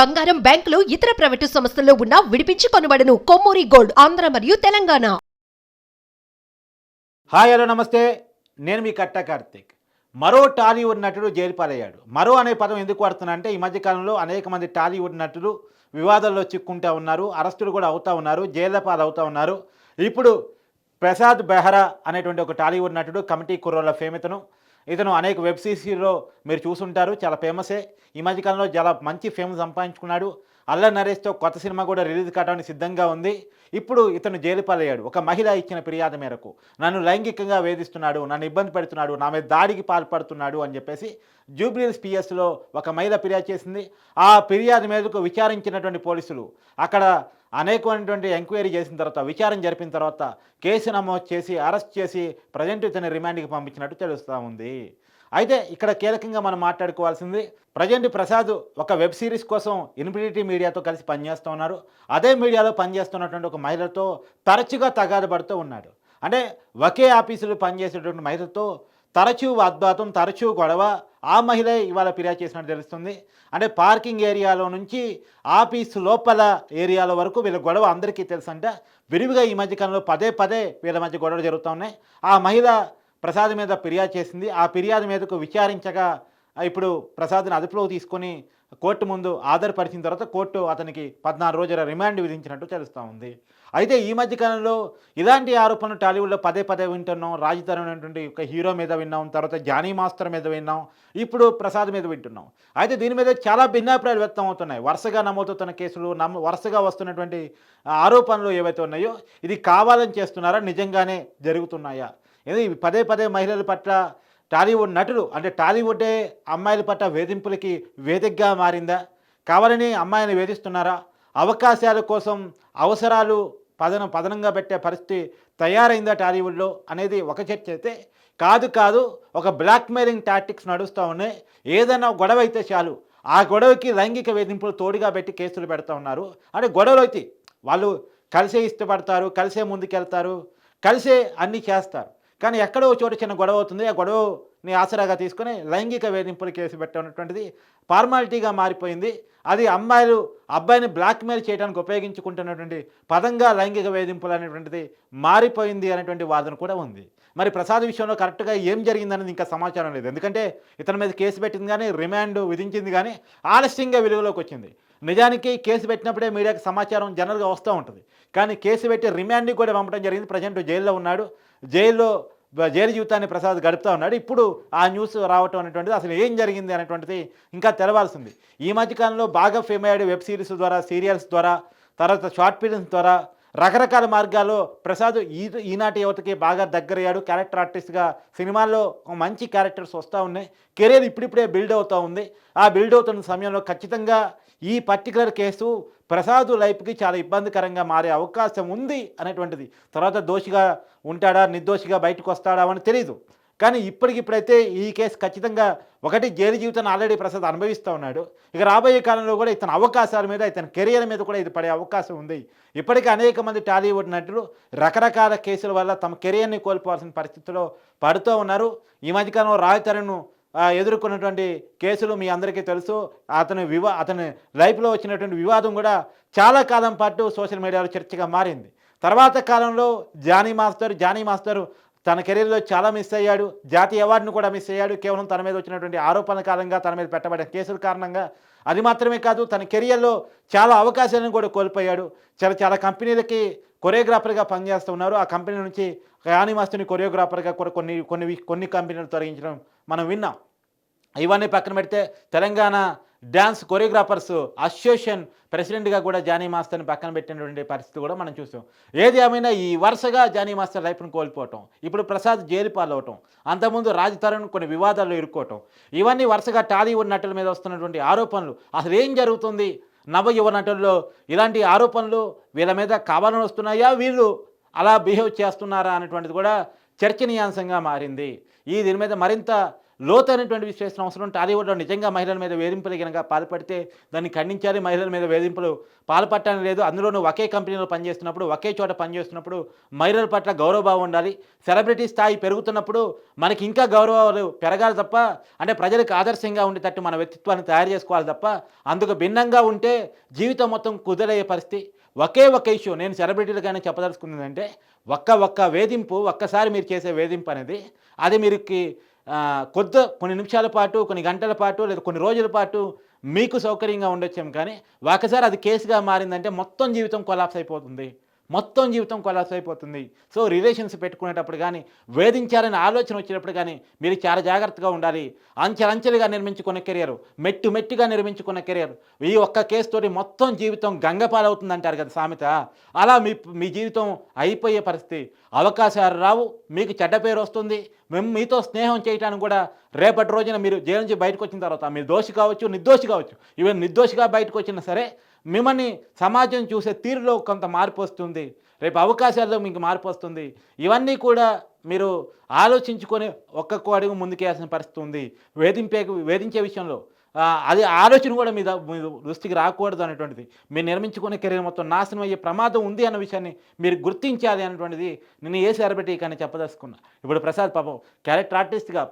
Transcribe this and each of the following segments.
బంగారం బ్యాంకులు ఇతర ప్రైవేటు సంస్థల్లో ఉన్న విడిపించి కొనబడను. కొమ్మూరి గోల్డ్ ఆంధ్ర మరియు తెలంగాణ. హాయ్ హలో నమస్తే. నేను మీ కట్ట కార్తీక్. మరో టాలీవుడ్ నటుడు జైలు పాలయ్యాడు మరో అనే పదం ఎందుకు వాడుతున్నా అంటే ఈ మధ్యకాలంలో అనేక మంది టాలీవుడ్ నటులు వివాదాల్లో చిక్కుంటా ఉన్నారు అరెస్టులు కూడా అవుతా ఉన్నారు జైళ్ళ పాలు ఉన్నారు. ఇప్పుడు ప్రసాద్ బెహ్రా అనేటువంటి ఒక టాలీవుడ్ నటుడు కమిటీ కుర్రోళ్ళ ఫేమితను ఇతను అనేక వెబ్ సిరీస్లో మీరు చూసుంటారు చాలా ఫేమసే. ఈ మధ్యకాలంలో చాలా మంచి ఫేమ్ సంపాదించుకున్నాడు. అల్ల నరేష్తో కొత్త సినిమా కూడా రిలీజ్ కావడానికి సిద్ధంగా ఉంది. ఇప్పుడు ఇతను జైలు పాలయ్యాడు. ఒక మహిళ ఇచ్చిన ఫిర్యాదు మేరకు నన్ను లైంగికంగా వేధిస్తున్నాడు నన్ను ఇబ్బంది పెడుతున్నాడు నా మీద దాడికి పాల్పడుతున్నాడు అని చెప్పేసి జూబ్లీహిల్స్ పిఎస్లో ఒక మహిళ ఫిర్యాదు చేసింది. ఆ ఫిర్యాదు మేరకు విచారించినటువంటి పోలీసులు అక్కడ అనేకమైనటువంటి ఎంక్వైరీ చేసిన తర్వాత విచారణ జరిపిన తర్వాత కేసు నమోదు చేసి అరెస్ట్ చేసి ప్రజెంట్ ఇతని రిమాండ్కి పంపించినట్టు తెలుస్తూ ఉంది. అయితే ఇక్కడ కీలకంగా మనం మాట్లాడుకోవాల్సింది ప్రజెంట్ ప్రసాద్ ఒక వెబ్ సిరీస్ కోసం ఇన్ఫినిటీ మీడియాతో కలిసి పనిచేస్తూ ఉన్నారు. అదే మీడియాలో పనిచేస్తున్నటువంటి ఒక మహిళతో తరచుగా తగాదు పడుతూ ఉన్నాడు. అంటే ఒకే ఆఫీసులో పనిచేసేటువంటి మహిళతో తరచూ వాగ్వాదం తరచూ గొడవ. ఆ మహిళ ఇవాళ ఫిర్యాదు చేసినట్టు తెలుస్తుంది. అంటే పార్కింగ్ ఏరియాలో నుంచి ఆఫీస్ లోపల ఏరియాల వరకు వీళ్ళ గొడవ అందరికీ తెలుసు అంటే విరివిగా ఈ మధ్యకాలంలో పదే పదే వీళ్ళ మధ్య గొడవలు జరుగుతూ ఉన్నాయి. ఆ మహిళ ప్రసాద్ మీద ఫిర్యాదు చేసింది. ఆ ఫిర్యాదు మీదకు విచారించగా ఇప్పుడు ప్రసాద్ని అదుపులోకి తీసుకొని కోర్టు ముందు ఆధారపరిచిన తర్వాత కోర్టు అతనికి పద్నాలుగు రోజుల రిమాండ్ విధించినట్టు తెలుస్తూ ఉంది. అయితే ఈ మధ్య కాలంలో ఇలాంటి ఆరోపణలు టాలీవుడ్లో పదే పదే వింటున్నాం. రాజధాని ఒక హీరో మీద విన్నాం. తర్వాత జానీ మాస్టర్ మీద విన్నాం. ఇప్పుడు ప్రసాద్ మీద వింటున్నాం. అయితే దీని మీద చాలా భిన్నాభిప్రాయాలు వ్యక్తం అవుతున్నాయి. వరుసగా నమోదవుతున్న కేసులు నమ్మ వరుసగా వస్తున్నటువంటి ఆరోపణలు ఏవైతే ఉన్నాయో ఇది కావాలని చేస్తున్నారా? నిజంగానే జరుగుతున్నాయా? ఇది పదే పదే మహిళల పట్ల టాలీవుడ్ నటులు అంటే టాలీవుడ్డే అమ్మాయిల పట్ల వేధింపులకి వేదికగా మారిందా? కావాలని అమ్మాయిని వేధిస్తున్నారా? అవకాశాల కోసం అవసరాలు పదనం పదనంగా పెట్టే పరిస్థితి తయారైందా టాలీవుడ్లో అనేది ఒక చర్చ అయితే కాదు కాదు ఒక బ్లాక్మెయిలింగ్ టాక్టిక్స్ నడుస్తూ ఉన్నాయి. ఏదైనా గొడవ అయితే చాలు. ఆ గొడవకి లైంగిక వేధింపులు తోడుగా పెట్టి కేసులు పెడతా ఉన్నారు. అంటే గొడవలు అయితే వాళ్ళు కలిసే ఇష్టపడతారు కలిసే ముందుకెళ్తారు కలిసే అన్నీ చేస్తారు. కానీ ఎక్కడో చోటు చోట చిన్న గొడవ అవుతుంది. ఆ గొడవని ఆసరాగా తీసుకొని లైంగిక వేధింపులు కేసు పెట్టినటువంటిది ఫార్మాలిటీగా మారిపోయింది. అది అమ్మాయిలు అబ్బాయిని బ్లాక్మెయిల్ చేయడానికి ఉపయోగించుకుంటున్నటువంటి పదంగా లైంగిక వేధింపులు అనేటువంటిది మారిపోయింది అనేటువంటి వాదన కూడా ఉంది. మరి ప్రసాద్ విషయంలో కరెక్ట్గా ఏం జరిగిందనేది ఇంకా సమాచారం లేదు. ఎందుకంటే ఇతని మీద కేసు పెట్టింది కానీ రిమాండ్ విధించింది కానీ ఆలస్యంగా వెలుగులోకి వచ్చింది. నిజానికి కేసు పెట్టినప్పుడే మీడియాకి సమాచారం జనరల్గా వస్తూ ఉంటుంది. కానీ కేసు పెట్టి రిమాండ్కి కూడా పంపడం జరిగింది. ప్రజెంట్ జైల్లో ఉన్నాడు. జైల్లో జైలు జీవితాన్ని ప్రసాద్ గడుపుతూ ఉన్నాడు. ఇప్పుడు ఆ న్యూస్ రావటం అనేటువంటిది అసలు ఏం జరిగింది అనేటువంటిది ఇంకా తెలవాల్సింది. ఈ మధ్యకాలంలో బాగా ఫేమ్ అయ్యాడు వెబ్ సిరీస్ ద్వారా సీరియల్స్ ద్వారా తర్వాత షార్ట్ ఫిల్మ్స్ ద్వారా. రకరకాల మార్గాల్లో ప్రసాద్ ఈ ఈనాటి యువతకి బాగా దగ్గరయ్యాడు. క్యారెక్టర్ ఆర్టిస్ట్గా సినిమాల్లో మంచి క్యారెక్టర్స్ వస్తూ ఉన్నాయి. కెరీర్ ఇప్పుడిప్పుడే బిల్డ్ అవుతూ ఉంది. ఆ బిల్డ్ అవుతున్న సమయంలో ఖచ్చితంగా ఈ పర్టికులర్ కేసు ప్రసాద్ లైఫ్కి చాలా ఇబ్బందికరంగా మారే అవకాశం ఉంది అనేటువంటిది. తర్వాత దోషిగా ఉంటాడా నిర్దోషిగా బయటకు వస్తాడా అని తెలియదు కానీ ఇప్పటికిప్పుడైతే ఈ కేసు ఖచ్చితంగా ఒకటి జైలు జీవితాన్ని ఆల్రెడీ ప్రసాద్ అనుభవిస్తూ ఉన్నాడు. ఇక రాబోయే కాలంలో కూడా ఇతని అవకాశాల మీద ఇతని కెరియర్ మీద కూడా ఇది పడే అవకాశం ఉంది. ఇప్పటికీ అనేక మంది టాలీవుడ్ నటులు రకరకాల కేసుల వల్ల తమ కెరియర్ని కోల్పోవాల్సిన పరిస్థితిలో పడుతూ ఉన్నారు. ఈ మధ్యకాలంలో రాజ్ తరుణ్ ఎదుర్కొన్నటువంటి కేసులు మీ అందరికీ తెలుసు. అతని వివా అతని లైఫ్లో వచ్చినటువంటి వివాదం కూడా చాలా కాలం పాటు సోషల్ మీడియాలో చర్చగా మారింది. తర్వాత కాలంలో జానీ మాస్టర్ జానీ మాస్టర్ తన కెరీర్లో చాలా మిస్ అయ్యాడు. జాతీయ అవార్డును కూడా మిస్ అయ్యాడు. కేవలం తన మీద వచ్చినటువంటి ఆరోపణల కారణంగా తన మీద పెట్టబడిన కేసుల కారణంగా అది మాత్రమే కాదు తన కెరియర్లో చాలా అవకాశాలను కూడా కోల్పోయాడు. చాలా చాలా కంపెనీలకి కొరియోగ్రాఫర్గా పనిచేస్తూ ఉన్నారు. ఆ కంపెనీ నుంచి యానీ కొరియోగ్రాఫర్గా కూడా కొన్ని కొన్ని కొన్ని కంపెనీలు తొలగించడం మనం విన్నాం. ఇవన్నీ పక్కన పెడితే తెలంగాణ డ్యాన్స్ కొరియోగ్రాఫర్స్ అసోసియేషన్ ప్రెసిడెంట్గా కూడా జానీ మాస్టర్ని పక్కన పెట్టినటువంటి పరిస్థితి కూడా మనం చూసాం. ఏది ఏమైనా ఈ వరుసగా జానీ మాస్టర్ లైఫ్ను కోల్పోవటం ఇప్పుడు ప్రసాద్ జైలు పాలవటం అంతకుముందు రాజ్ తరుణ్ కొన్ని వివాదాల్లో ఇరుక్కోవటం ఇవన్నీ వరుసగా టాలీవుడ్ నటుల మీద వస్తున్నటువంటి ఆరోపణలు. అసలు ఏం జరుగుతుంది? నవ యువ నటుల్లో ఇలాంటి ఆరోపణలు వీళ్ళ మీద కావాలని వస్తున్నాయా? వీళ్ళు అలా బిహేవ్ చేస్తున్నారా? అనేటువంటిది కూడా చర్చనీయాంశంగా మారింది. ఈ దీని మీద మరింత లోతైనటువంటి విశ్లేషణ అవసరం టాలీవుడ్లో నిజంగా మహిళల మీద వేధింపులు కనుక పాల్పడితే దాన్ని ఖండించాలి. మహిళల మీద వేధింపులు పాల్పట్టడం లేదు. అందులోనూ ఒకే కంపెనీలో పనిచేస్తున్నప్పుడు ఒకే చోట పనిచేస్తున్నప్పుడు మహిళల పట్ల గౌరవభావం ఉండాలి. సెలబ్రిటీ స్థాయి పెరుగుతున్నప్పుడు మనకి ఇంకా గౌరవాలు పెరగాలి తప్ప అంటే ప్రజలకు ఆదర్శంగా ఉండేటట్టు మన వ్యక్తిత్వాన్ని తయారు చేసుకోవాలి తప్ప అందుకు భిన్నంగా ఉంటే జీవితం మొత్తం కుదరయ్యే పరిస్థితి. ఒకే ఒక్క ఇష్యూ నేను సెలబ్రిటీలుగానే చెప్పదలుచుకుంది అంటే ఒక్క ఒక్క వేధింపు ఒక్కసారి మీరు చేసే వేధింపు అనేది అది మీరుకి కొద్ది కొన్ని నిమిషాల పాటు కొన్ని గంటల పాటు లేదా కొన్ని రోజుల పాటు మీకు సౌకర్యంగా ఉండొచ్చాం కానీ ఒకసారి అది కేసుగా మారిందంటే మొత్తం జీవితం కొలాప్స్ అయిపోతుంది. మొత్తం జీవితం కొలాస్ అయిపోతుంది. సో రిలేషన్స్ పెట్టుకునేటప్పుడు కానీ వేధించాలనే ఆలోచన వచ్చినప్పుడు కానీ మీరు చాలా జాగ్రత్తగా ఉండాలి. అంచెలంచెలుగా నిర్మించుకున్న కెరియర్ మెట్టు మెట్టుగా నిర్మించుకున్న కెరియర్. ఈ ఒక్క కేసుతోటి మొత్తం జీవితం గంగపాలవుతుంది అంటారు కదా సామెత. అలా మీ మీ జీవితం అయిపోయే పరిస్థితి. అవకాశాలు రావు మీకు చెడ్డ పేరు వస్తుంది. మేము మీతో స్నేహం చేయడానికి కూడా రేపటి రోజున మీరు జైలు నుంచి బయటకు వచ్చిన తర్వాత మీరు దోషి కావచ్చు నిర్దోషి కావచ్చు ఈవెన్ నిర్దోషిగా బయటకు వచ్చినా సరే మిమ్మల్ని సమాజం చూసే తీరులో కొంత మార్పు వస్తుంది. రేపు అవకాశాల్లో మీకు మార్పు వస్తుంది. ఇవన్నీ కూడా మీరు ఆలోచించుకొని ఒక్కొక్క అడుగు ముందుకేయాల్సిన పరిస్థితి ఉంది. వేధింపే వేధించే విషయంలో. అది ఆలోచన కూడా మీద మీరు దృష్టికి రాకూడదు అనేటువంటిది. మీరు నిర్మించుకునే కెరీర్ మొత్తం నాశనం అయ్యే ప్రమాదం ఉంది అన్న విషయాన్ని మీరు గుర్తించాలి అనేటువంటిది నేను ఏ సెలబ్రిటీ కానీ చెప్పదలుచుకున్నా. ఇప్పుడు ప్రసాద్ పాపం క్యారెక్టర్ ఆర్టిస్ట్గా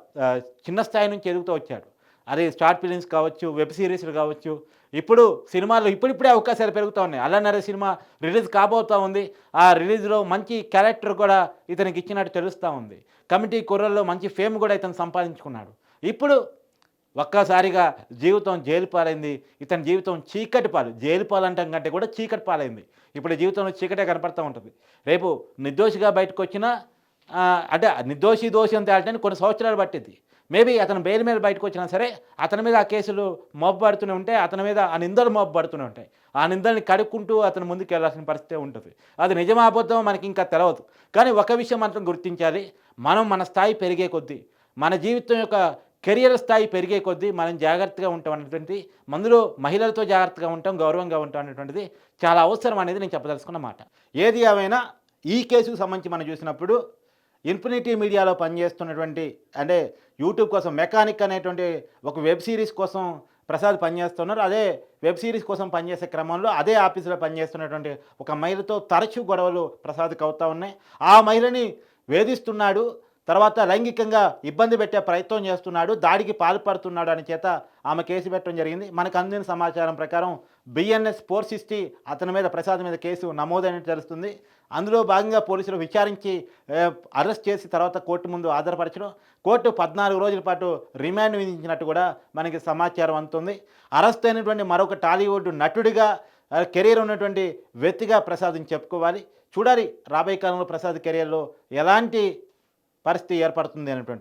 చిన్న స్థాయి నుంచి ఎదుగుతూ వచ్చాడు. అది షార్ట్ ఫిలిమ్స్ కావచ్చు వెబ్ సిరీస్లు కావచ్చు ఇప్పుడు సినిమాలు ఇప్పుడిప్పుడే అవకాశాలు పెరుగుతూ ఉన్నాయి. అల్లనరే సినిమా రిలీజ్ కాబోతూ ఉంది. ఆ రిలీజ్లో మంచి క్యారెక్టర్ కూడా ఇతనికి ఇచ్చినట్టు తెలుస్తూ ఉంది. కమిటీ కుర్రల్లో మంచి ఫేమ్ కూడా ఇతను సంపాదించుకున్నాడు. ఇప్పుడు ఒక్కసారిగా జీవితం జైలు పాలైంది ఇతని జీవితం చీకటి పాలు. జైలు పాలు అంటాం కంటే కూడా చీకటి పాలైంది. ఇప్పుడు జీవితంలో చీకటే కనపడుతూ ఉంటుంది. రేపు నిర్దోషిగా బయటకు వచ్చినా అంటే నిర్దోషి దోషి అని తేలటానికి కొన్ని సంవత్సరాలు పట్టింది మేబీ అతను బెయిల్ మీద బయటకు వచ్చినా సరే అతని మీద ఆ కేసులు మోపబడుతూనే ఉంటాయి అతని మీద ఆ నిందలు మోపబడుతూనే ఉంటాయి. ఆ నిందల్ని కడుక్కుంటూ అతను ముందుకు వెళ్ళాల్సిన పరిస్థితి ఉంటుంది. అది నిజం అబద్ధమో మనకి ఇంకా తెలవదు. కానీ ఒక విషయం మాత్రం గుర్తించాలి మనం మన స్థాయి పెరిగే కొద్దీ మన జీవితం యొక్క కెరియర్ స్థాయి పెరిగే కొద్దీ మనం జాగ్రత్తగా ఉంటాం అనేటువంటి మందులో మహిళలతో జాగ్రత్తగా ఉంటాం గౌరవంగా ఉంటాం అనేటువంటిది చాలా అవసరం అనేది నేను చెప్పదలుచుకున్న మాట. ఏది ఏమైనా ఈ కేసుకు సంబంధించి మనం చూసినప్పుడు ఇన్ఫినిటీ మీడియాలో పనిచేస్తున్నటువంటి అంటే యూట్యూబ్ కోసం మెకానిక్ అనేటువంటి ఒక వెబ్ సిరీస్ కోసం ప్రసాద్ పనిచేస్తున్నారు. అదే వెబ్ సిరీస్ కోసం పనిచేసే క్రమంలో అదే ఆఫీసులో పనిచేస్తున్నటువంటి ఒక మహిళతో తరచూ గొడవలు ప్రసాద్కి అవుతూ ఉన్నాయి. ఆ మహిళని వేధిస్తున్నాడు తర్వాత లైంగికంగా ఇబ్బంది పెట్టే ప్రయత్నం చేస్తున్నాడు దాడికి పాల్పడుతున్నాడు అని చేత ఆమె కేసు పెట్టడం జరిగింది. మనకు అందిన సమాచారం ప్రకారం బిఎన్ఎస్ ఫోర్ సిక్స్టీ అతని మీద ప్రసాద్ మీద కేసు నమోదైనట్టు తెలుస్తుంది. అందులో భాగంగా పోలీసులు విచారించి అరెస్ట్ చేసి తర్వాత కోర్టు ముందు ఆధారపరచడం కోర్టు పద్నాలుగు రోజుల పాటు రిమాండ్ విధించినట్టు కూడా మనకి సమాచారం అందుతుంది. అరెస్ట్ అయినటువంటి మరొక టాలీవుడ్ నటుడిగా కెరీర్ ఉన్నటువంటి వ్యక్తిగా ప్రసాద్ని చెప్పుకోవాలి. చూడాలి రాబోయే కాలంలో ప్రసాద్ కెరీర్లో ఎలాంటి పరిస్థితి ఏర్పడుతుంది అనేటువంటి